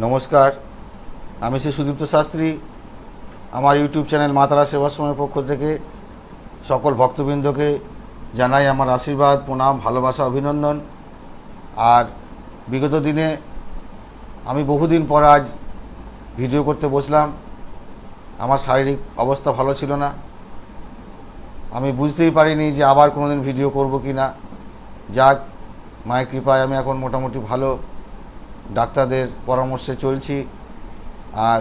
নমস্কার, আমি শ্রী সুদীপ্ত শাস্ত্রী। আমার ইউটিউব চ্যানেল মাতারা সেবাশ্রমের পক্ষ থেকে সকল ভক্তবৃন্দকে জানাই আমার আশীর্বাদ, প্রণাম, ভালোবাসা, অভিনন্দন। আর বিগত দিনে আমি বহুদিন পর আজ ভিডিও করতে বসলাম। আমার শারীরিক অবস্থা ভালো ছিল না। আমি বুঝতেই পারিনি যে আবার কোনোদিন ভিডিও করব কি না যাক, মায়ের কৃপায় আমি এখন মোটামুটি ভালো। ডাক্তারদের পরামর্শে চলছি। আর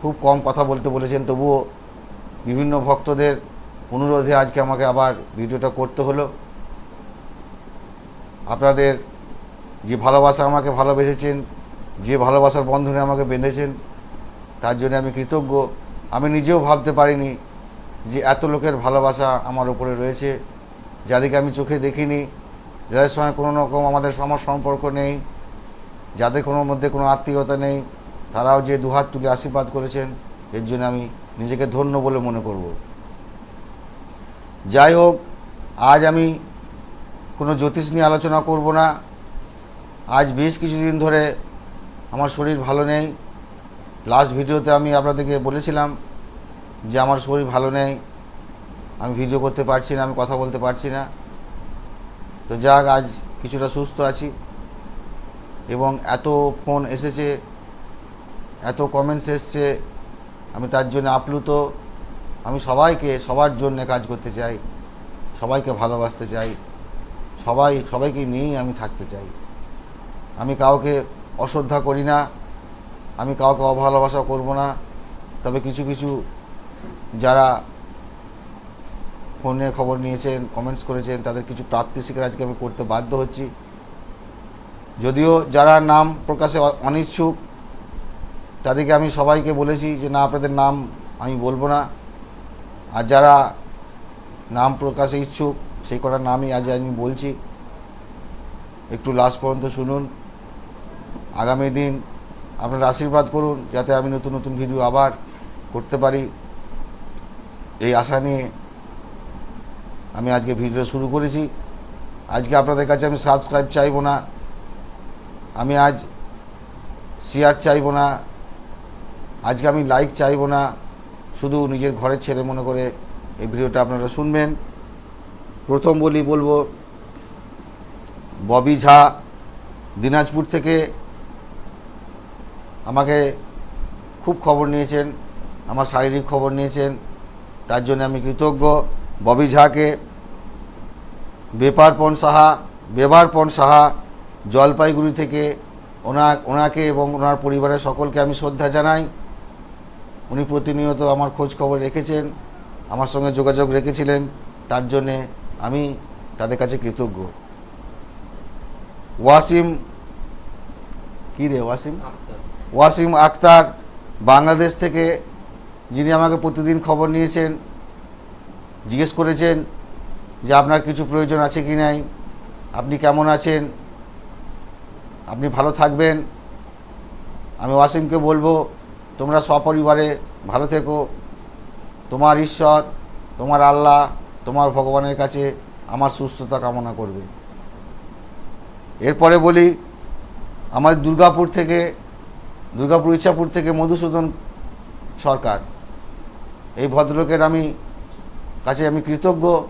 খুব কম কথা বলতে বলেছেন, তবুও বিভিন্ন ভক্তদের অনুরোধে আজকে আমাকে আবার ভিডিওটা করতে হলো। আপনাদের যে ভালোবাসা আমাকে ভালোবেসেছেন, যে ভালোবাসার বন্ধনে আমাকে বেঁধেছেন, তার জন্য আমি কৃতজ্ঞ। আমি নিজেও ভাবতে পারিনি যে এত লোকের ভালোবাসা আমার উপরে রয়েছে। যাদেরকে আমি চোখে দেখিনি, যাদের সঙ্গে কোনো রকম আমাদের আমার সম্পর্ক নেই যাদের কোনো মধ্যে কোনো আত্মীয়তা নেই, তারাও যে দুহাত তুলে আশীর্বাদ করেছেন, এর জন্য আমি নিজেকে ধন্য বলে মনে করব। যাই হোক, আজ আমি কোনো জ্যোতিষ নিয়ে আলোচনা করব না। আজ বেশ কিছুদিন ধরে আমার শরীর ভালো নেই। লাস্ট ভিডিওতে আমি আপনাদেরকে বলেছিলাম যে আমার শরীর ভালো নেই। আমি ভিডিও করতে পারছি না, আমি কথা বলতে পারছি না। তো যাক, আজ কিছুটা সুস্থ আছি। এবং এত ফোন এসেছে, এত কমেন্টস এসছে, আমি তার জন্য আপ্লুত। আমি সবাইকে, সবার জন্য কাজ করতে চাই, সবাইকে ভালোবাসতে চাই, সবাই, সবাইকে নিয়েই আমি থাকতে চাই। আমি কাউকে অশ্রদ্ধা করি না, আমি কাউকে অভালোবাসা করব না, তবে কিছু কিছু যারা ফোনে খবর নিয়েছেন কমেন্টস করেছেন, তাদের কিছু প্রাপ্তি স্বীকার আজকে আমি করতে বাধ্য হচ্ছি। যদিও যারা নাম প্রকাশে অনিচ্ছুক, তাদেরকে আমি সবাইকে বলেছি যে, না, আপনাদের নাম আমি বলব না। আর যারা নাম প্রকাশে ইচ্ছুক, সেই কটার নামই আজ আমি বলছি। একটু লাস্ট পর্যন্ত শুনুন। আগামী দিন আপনারা আশীর্বাদ করুন, যাতে আমি নতুন নতুন ভিডিও আবার করতে পারি। এই আশা নিয়ে আমি আজকে ভিডিও শুরু করেছি। আজকে আপনাদের কাছে আমি সাবস্ক্রাইব চাইব না। আমি আজ শেয়ার চাইব না। আজকে আমি লাইক চাইব না। শুধু নিজের ঘরের ছেলে মনে করে এই ভিডিওটা আপনারা শুনবেন। প্রথম বলি বলব, ববি ঝা দিনাজপুর থেকে আমাকে খুব খবর নিয়েছেন, আমার শারীরিক খবর নিয়েছেন। তার জন্য আমি কৃতজ্ঞ। ববি ঝাকে বেপারপন সাহা বেবারপন সাহা জলপাইগুড়ি থেকে ওনা ওনাকে এবং ওনার পরিবারের সকলকে আমি শ্রদ্ধা জানাই। উনি প্রতিনিয়ত আমার খোঁজ খবর রেখেছেন আমার সঙ্গে যোগাযোগ রেখেছিলেন তার জন্যে আমি তাদের কাছে কৃতজ্ঞ। ওয়াসিম কী রে ওয়াসিম? ওয়াসিম আক্তার বাংলাদেশ থেকে যিনি আমাকে প্রতিদিন খবর নিয়েছেন জিজ্ঞেস করেছেন যে আপনার কিছু প্রয়োজন আছে কি নাই আপনি কেমন আছেন? আপনি ভালো থাকবেন। আমি ওয়াসিমকে বলব, তোমরা সপরিবারে ভালো থেকো। তোমার ঈশ্বর, তোমার আল্লাহ, তোমার ভগবানের কাছে আমার সুস্থতা কামনা করবে। এরপরে বলি, আমাদের দুর্গাপুর থেকে, দুর্গাপুর ইচ্ছাপুর থেকে মধুসূদন সরকার। এই ভদ্রলোকের আমি কাছে আমি কৃতজ্ঞ।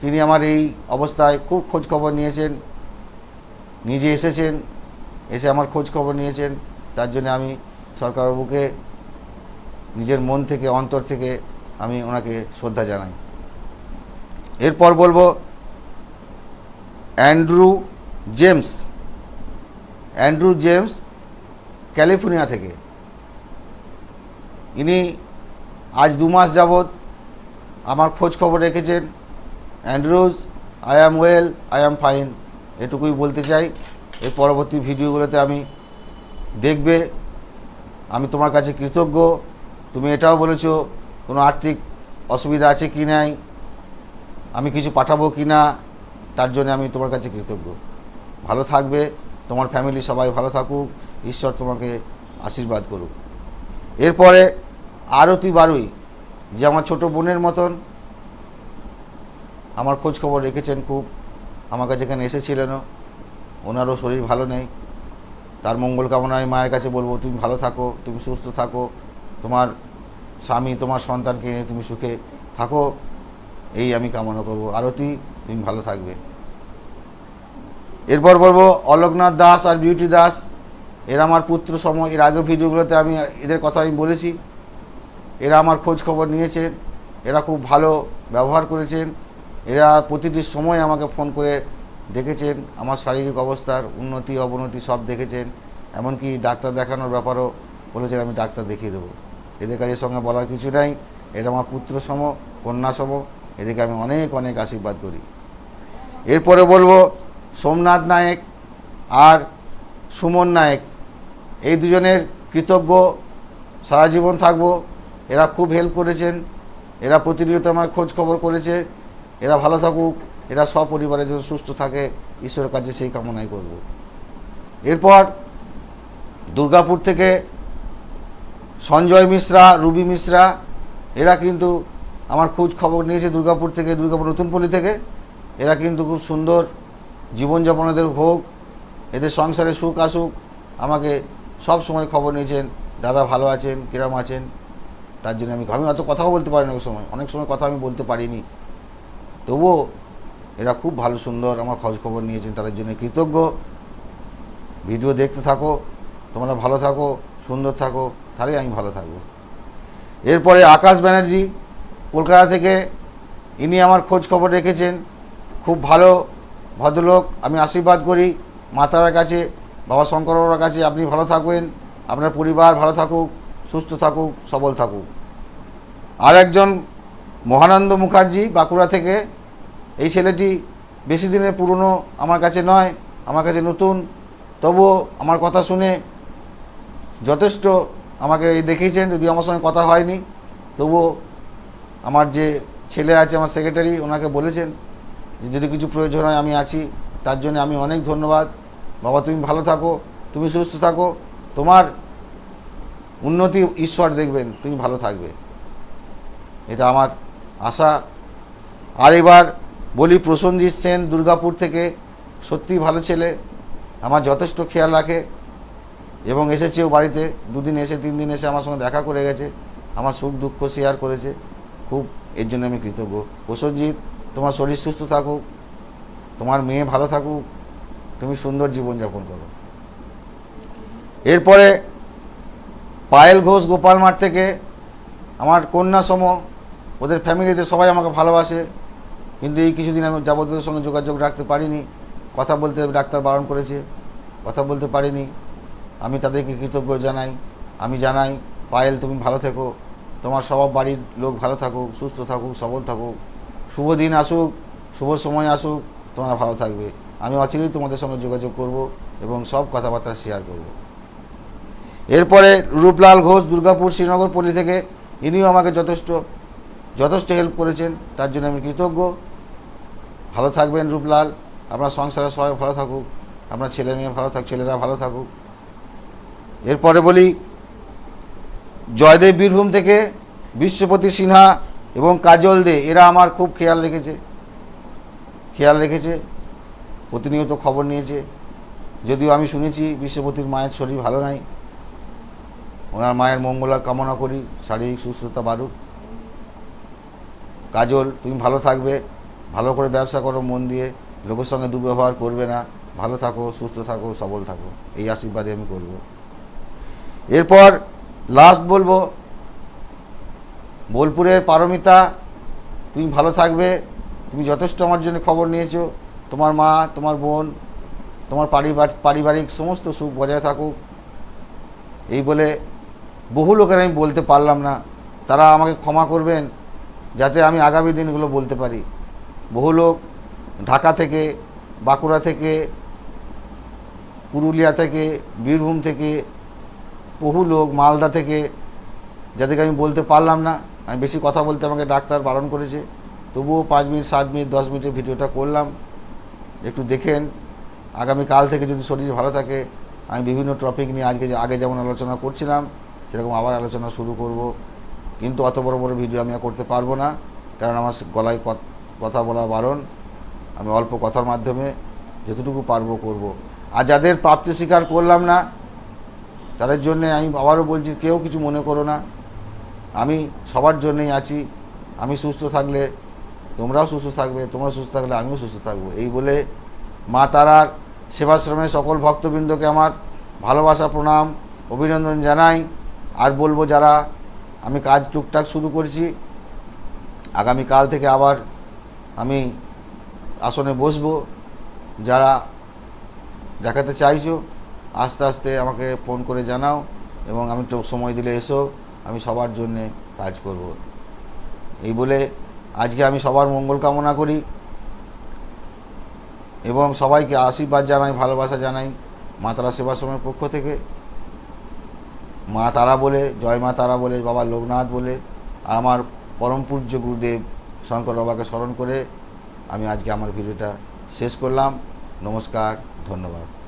তিনি আমার এই অবস্থায় খুব খোঁজ খবর নিয়েছেন। নিজে এসেছেন। এসে আমার খোঁজ খবর নিয়েছেন। তার জন্য আমি সরকারবাবুকে নিজের মন থেকে, অন্তর থেকে আমি ওনাকে শ্রদ্ধা জানাই। এরপর বলব, Andrew James. Andrew James California থেকে। ইনি আজ দু মাস যাবৎ আমার খোঁজ খবর রেখেছেন। Andrews, I am well, I am fine. এটুকুই বলতে চাই। এর পরবর্তী ভিডিওগুলোতে আমি দেখবে, আমি তোমার কাছে কৃতজ্ঞ। তুমি এটাও বলেছ, কোনো আর্থিক অসুবিধা আছে কি নাই, আমি কিছু পাঠাবো কি না, তার জন্য আমি তোমার কাছে কৃতজ্ঞ। ভালো থাকবে, তোমার ফ্যামিলি সবাই ভালো থাকুক, ঈশ্বর তোমাকে আশীর্বাদ করুক। এরপরে আরতি বারুই, যে আমার ছোট বোনের মতন, আমার খোঁজ খবর রেখেছেন খুব, আমার কাছে এখানে এসেছিলেনও। ওনারও শরীর ভালো নেই। তার মঙ্গল কামনা আমি মায়ের কাছে বলব, তুমি ভালো থাকো, তুমি সুস্থ থাকো। তোমার স্বামী, তোমার সন্তানকে নিয়ে তুমি সুখে থাকো। এই আমি কামনা করব। আরতি, তুমি ভালো থাকবে। এরপর বলব, অলোকনাথ দাস আর বিউটি দাস, এরা আমার পুত্র সম, এর আগের ভিডিওগুলোতে আমি, এদের কথা আমি বলেছি। এরা আমার খোঁজ খবর নিয়েছেন। এরা খুব ভালো ব্যবহার করেছেন। এরা প্রতিটি সময় আমাকে ফোন করে দেখেছেন, আমার শারীরিক অবস্থার উন্নতি, অবনতি সব দেখেছেন। এমনকি ডাক্তার দেখানোর ব্যাপারও বলেছেন, আমি ডাক্তার দেখিয়ে দেবো। এদের কাজের সঙ্গে বলার কিছু নাই। এটা আমার পুত্র সম, কন্যা সম। এদেরকে আমি অনেক অনেক আশীর্বাদ করি। এরপরে বলব, সোমনাথ নায়েক আর সুমন নায়েক, এই দুজনের কৃতজ্ঞ। সারা জীবন থাকব। এরা খুব হেল্প করেছেন। এরা প্রতিনিয়ত আমার খোঁজ খবর করেছে। এরা ভালো থাকুক। এরা সপরিবারের যেন সুস্থ থাকে, ঈশ্বরের কাছে সেই কামনাই করব। এরপর দুর্গাপুর থেকে সঞ্জয় মিশ্রা, রুবি মিশ্রা, এরা কিন্তু আমার খোঁজ খবর নিয়েছে দুর্গাপুর থেকে, দুর্গাপুর নতুনপল্লী থেকে। এরা কিন্তু খুব সুন্দর জীবনযাপন এদের হোক এদের সংসারে সুখ আসুক, আমাকে সব সময় খবর নিয়েছেন, দাদা ভালো আছেন, কিরম আছেন? তার জন্য আমি আমি অত কথাও বলতে পারি না ওই সময়। অনেক সময় কথা আমি বলতে পারিনি। তবুও এরা খুব ভালো, সুন্দর, আমার খোঁজ খবর নিয়েছেন, তাদের জন্য কৃতজ্ঞ। ভিডিও দেখতে থাকো, তোমরা ভালো থাকো, সুন্দর থাকো, তাহলেই আমি ভালো থাকব। এরপরে আকাশ ব্যানার্জি, কলকাতা থেকে ইনি আমার খোঁজ খবর রেখেছেন। খুব ভালো ভদ্রলোক, আমি আশীর্বাদ করি মাতারার কাছে, বাবা শঙ্কর কাছে, আপনি ভালো থাকবেন, আপনার পরিবার ভালো থাকুক, সুস্থ থাকুক, সবল থাকুক। আর একজন মহানন্দ মুখার্জি, বাঁকুড়া থেকে এই ছেলেটি বেশি দিনের পুরনো আমার কাছে নয়, আমার কাছে নতুন। তবুও আমার কথা শুনে যথেষ্ট আমাকে দেখিয়েছেন যদি আমার সঙ্গে কথা হয়নি। তবুও আমার যে ছেলে আছে, আমার সেক্রেটারি ওনাকে বলেছেন যে যদি কিছু প্রয়োজন হয় আমি আছি। তার জন্য আমি অনেক ধন্যবাদ। বাবা, তুমি ভালো থাকো, তুমি সুস্থ থাকো। তোমার উন্নতি ঈশ্বর দেখবেন, তুমি ভালো থাকবে। এটা আমার আশা। আর এবার বলি প্রসেনজিৎ সেন দুর্গাপুর থেকে সত্যি ভালো ছেলে, আমার যথেষ্ট খেয়াল রাখে এবং এসেছেও বাড়িতে, দুদিন এসে তিন দিন এসে আমার সঙ্গে দেখা করে গেছে, আমার সুখ দুঃখ শেয়ার করেছে, খুব এর জন্য আমি কৃতজ্ঞ। প্রসেনজিৎ তোমার শরীর সুস্থ থাকুক, তোমার মেয়ে ভালো থাকুক, তুমি সুন্দর জীবনযাপন করো। এরপরে পায়েল ঘোষ গোপাল মাঠ থেকে আমার কন্যা সম, ওদের ফ্যামিলিতে সবাই আমাকে ভালোবাসে। কিন্তু এই কিছুদিন আমি যাবতীয়দের সঙ্গে যোগাযোগ রাখতে পারিনি। কথা বলতে ডাক্তার বারণ করেছে। কথা বলতে পারিনি। আমি তাদেরকে কৃতজ্ঞ জানাই। আমি জানাই, পায়েল, তুমি ভালো থেকো। তোমার সব বাড়ির লোক ভালো থাকুক, সুস্থ থাকুক, সবল থাকুক। শুভ দিন আসুক, শুভ সময় আসুক, তোমরা ভালো থাকবে। আমি অচিরেই তোমাদের সঙ্গে যোগাযোগ করব এবং সব কথাবার্তা শেয়ার করব। এরপরে রূপলাল ঘোষ, দুর্গাপুর শ্রীনগর পল্লী থেকে, ইনিও আমাকে যথেষ্ট যথেষ্ট হেল্প করেছেন। তার জন্য আমি কৃতজ্ঞ। ভালো থাকবেন রূপলাল। আপনার সংসারে সবাই ভালো থাকুক। আপনার ছেলে মেয়ে ভালো থাক, ছেলেরা ভালো থাকুক। এরপরে বলি, জয়দেব বীরভূম থেকে বিশ্বপতি সিনহা এবং কাজল দে, এরা আমার খুব খেয়াল রেখেছে। খেয়াল রেখেছে। প্রতিনিয়ত খবর নিয়েছে। যদিও আমি শুনেছি বিশ্বপতির মায়ের শরীর ভালো নাই। ওনার মায়ের মঙ্গলা কামনা করি, শারীরিক সুস্থতা বাড়ুক। কাজল, তুমি ভালো থাকবে। ভালো করে ব্যবসা করো মন দিয়ে, লোকের সঙ্গে দুর্ব্যবহার করবে না। ভালো থাকো, সুস্থ থাকো, সবল থাকো। এই আশীর্বাদে আমি করব। এরপর লাস্ট বলব, বোলপুরের পারমিতা, তুমি ভালো থাকবে, তুমি যথেষ্ট আমার জন্য খবর নিয়েছো। তোমার মা, তোমার বোন, তোমার পারিবার, পারিবারিক সমস্ত সুখ বজায় থাকুক। এই বলে বহু লোকের আমি বলতে পারলাম না। তারা আমাকে ক্ষমা করবেন, যাতে আমি আগামী দিনগুলো বলতে পারি। বহু লোক ঢাকা থেকে, বাঁকুড়া থেকে, পুরুলিয়া থেকে, বীরভূম থেকে, বহু লোক মালদা থেকে, যাদেরকে আমি বলতে পারলাম না, আমি বেশি কথা বলতে আমাকে ডাক্তার বারণ করেছে। তবুও পাঁচ মিনিট, সাত মিনিট, দশ মিনিটের ভিডিওটা করলাম। একটু দেখেন আগামী কাল থেকে যদি শরীর ভালো থাকে, আমি বিভিন্ন টপিক নিয়ে আজকে আগে যেমন আলোচনা করছিলাম, সেরকম আবার আলোচনা শুরু করব। কিন্তু অত বড় বড় ভিডিও আমি করতে পারব না, কারণ আমার গলায় কথা বলা বারণ। আমি অল্প কথার মাধ্যমে যতটুকু পারব করব। আর যাদের প্রাপ্তি স্বীকার করলাম না, তাদের জন্যে আমি আবারও বলছি, কেউ কিছু মনে করো না। আমি সবার জন্যই আছি। আমি সুস্থ থাকলে তোমরাও সুস্থ থাকবে, তোমরা সুস্থ থাকলে আমিও সুস্থ থাকব। এই বলে মা তারার সেবাশ্রমের সকল ভক্তবৃন্দকে আমার ভালোবাসা, প্রণাম, অভিনন্দন জানাই। আর বলব যারা আমি কাজ টুকটাক শুরু করেছি, আগামীকাল থেকে আবার আমি আসনে বসবো, যারা দেখাতে চাইছো, আস্তে আস্তে আমাকে ফোন করে জানাও এবং আমি তো সময় দিলে এসো, আমি সবার জন্যে কাজ করব। এই বলে আজকে আমি সবার মঙ্গল কামনা করি এবং সবাইকে আশীর্বাদ জানাই, ভালোবাসা জানাই মা তারা সেবাশ্রমের পক্ষ থেকে। মা তারা বলে, জয় মা তারা বলে, বাবা লোকনাথ বলে, আর আমার পরম পূজ্য গুরুদেব শঙ্কর বাবাকে স্মরণ করে আমি আজকে আমার ভিডিওটা শেষ করলাম। নমস্কার ধন্যবাদ।